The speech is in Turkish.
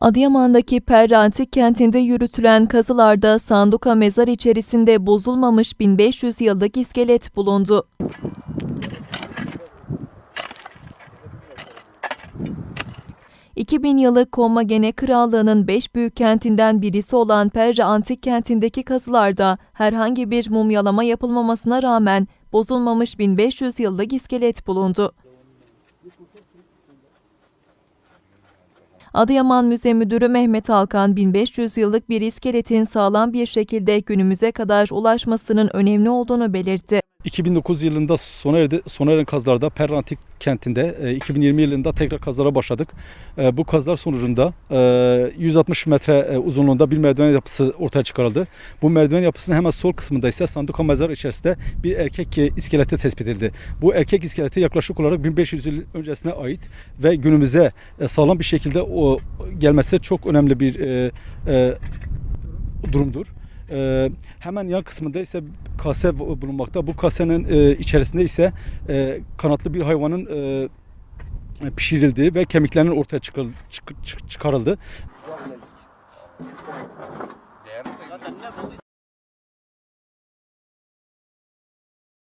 Adıyaman'daki Perra Antik Kenti'nde yürütülen kazılarda sanduka mezar içerisinde bozulmamış 1500 yıllık iskelet bulundu. ...2000 yıllık Kommagene Krallığı'nın beş büyük kentinden birisi olan Perra Antik Kenti'ndeki kazılarda herhangi bir mumyalama yapılmamasına rağmen bozulmamış 1500 yıllık iskelet bulundu. Adıyaman Müze Müdürü Mehmet Alkan 1500 yıllık bir iskeletin sağlam bir şekilde günümüze kadar ulaşmasının önemli olduğunu belirtti. 2009 yılında sona erdi. Sona eren kazılarda Perrantik kentinde e, 2020 yılında tekrar kazılara başladık. E, Bu kazılar sonucunda e, 160 metre e, uzunluğunda bir merdiven yapısı ortaya çıkarıldı. Bu merdiven yapısının hemen sol kısmında ise sanduka mezar içerisinde bir erkek e, iskeleti tespit edildi. Bu erkek iskeleti yaklaşık olarak 1500 yıl öncesine ait ve günümüze e, sağlam bir şekilde gelmesi çok önemli bir e, e, hemen yan kısmında ise kase bu- bulunmakta. Bu kasenin e, içerisinde ise e, kanatlı bir hayvanın e, pişirildiği ve kemiklerinin ortaya çıkarıldı. çık- çık- çıkarıldı.